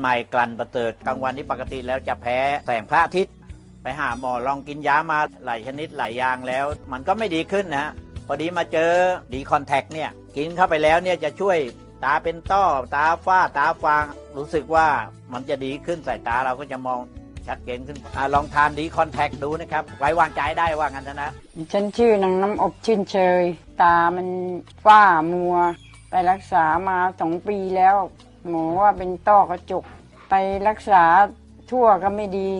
ใหม่กลั่นประเสริฐกลางวันนี้ปกติแล้วจะแพ้แสงพระอาทิตย์ ไปหาหมอลองกินยามาหลายชนิดหลายอย่างแล้ว มันก็ไม่ดีขึ้นนะ พอดีมาเจอดีคอนแทคเนี่ย กินเข้าไปแล้วเนี่ยจะช่วยตาเป็นต้อ ตาฝ้าตาฟาง รู้สึกว่ามันจะดีขึ้นสายตาเราก็จะมองชัดเจนขึ้นอลองทานดีคอนแทคดูนะครับ ไว้วางใจได้ว่างั้นนะฉันชื่อนางน้ำอบชื่นเชย ตามันฝ้ามัว ไปรักษามาสองปีแล้ว หมอว่าเป็นต้อกระจก ไปรักษาทั่วก็ไม่ดี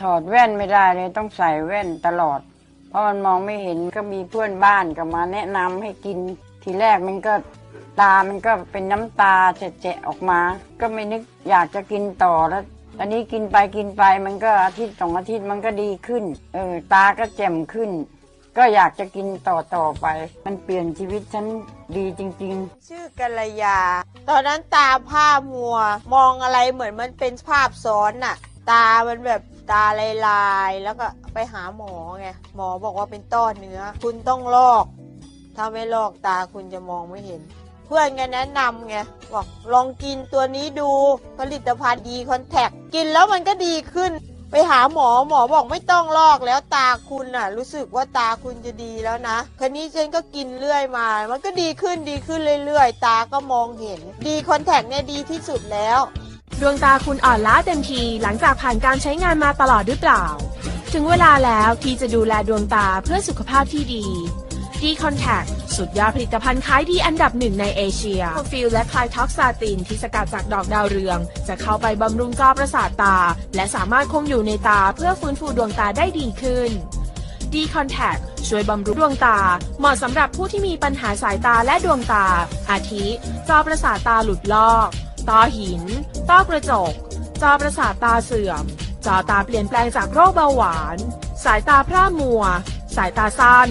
ถอดแว่นไม่ได้เลยต้องใส่แว่นตลอด เพราะมันมองไม่เห็นก็มีเพื่อนบ้านก็มาแนะนำให้กิน ทีแรกมันก็ตามันก็เป็นน้ำตาแจะๆออกมา ก็ไม่นึกอยากจะกินต่อแล้วตอนนี้กินไปกินไปมันก็อาทิตย์สองอาทิตย์มันก็ดีขึ้น เออตาก็แจ่มขึ้น ก็อยากจะกินต่อต่อไป มันเปลี่ยนชีวิตฉันดีจริง ๆ ชื่อกัลยา ตอนนั้นตาผ้ามัว มองอะไรเหมือนมันเป็นภาพซ้อนน่ะ ตามันแบบตาลายๆแล้วก็ไปหาหมอไงหมอบอกว่าเป็นต้อเนื้อ คุณต้องลอก ถ้าไม่ลอกตาคุณจะมองไม่เห็น เพื่อนไงแนะนำไงบอกลองกินตัวนี้ดูผลิตภัณฑ์ดีคอนแทคกินแล้วมันก็ดีขึ้น ไปหาหมอหมอบอกไม่ต้องลอกแล้วตาคุณน่ะ รู้สึกว่าตาคุณจะดีแล้วนะคันนี้ฉันก็กินเรื่อยมา มันก็ดีขึ้นดีขึ้นเรื่อยๆ ตาก็มองเห็น ดีคอนแทคเนี่ยดีที่สุดแล้ว ดวงตาคุณอ่อนล้าเต็มทีหลังจากผ่านการใช้งานมาตลอดหรือเปล่า ถึงเวลาแล้วที่จะดูแลดวงตาเพื่อสุขภาพที่ดี D Contact สุดยอดผลิตภัณฑ์ขายดีอันดับหนึ่งในเอเชียโปรฟิลและคลายท็อกซาตินที่สกัดจากดอกดาวเรือง จะเข้าไปบำรุงจอประสาทตา และสามารถคงอยู่ในตาเพื่อฟื้นฟูดวงตาได้ดีขึ้น D Contact ช่วยบำรุงดวงตา เหมาะสำหรับผู้ที่มีปัญหาสายตาและดวงตา อาทิ จอประสาทตาหลุดลอก ต้อหิน ต้อกระจก จอประสาทตาเสื่อม จอตาเปลี่ยนแปลงจากโรคเบาหวาน สายตาพร่ามัว สายตาสั้น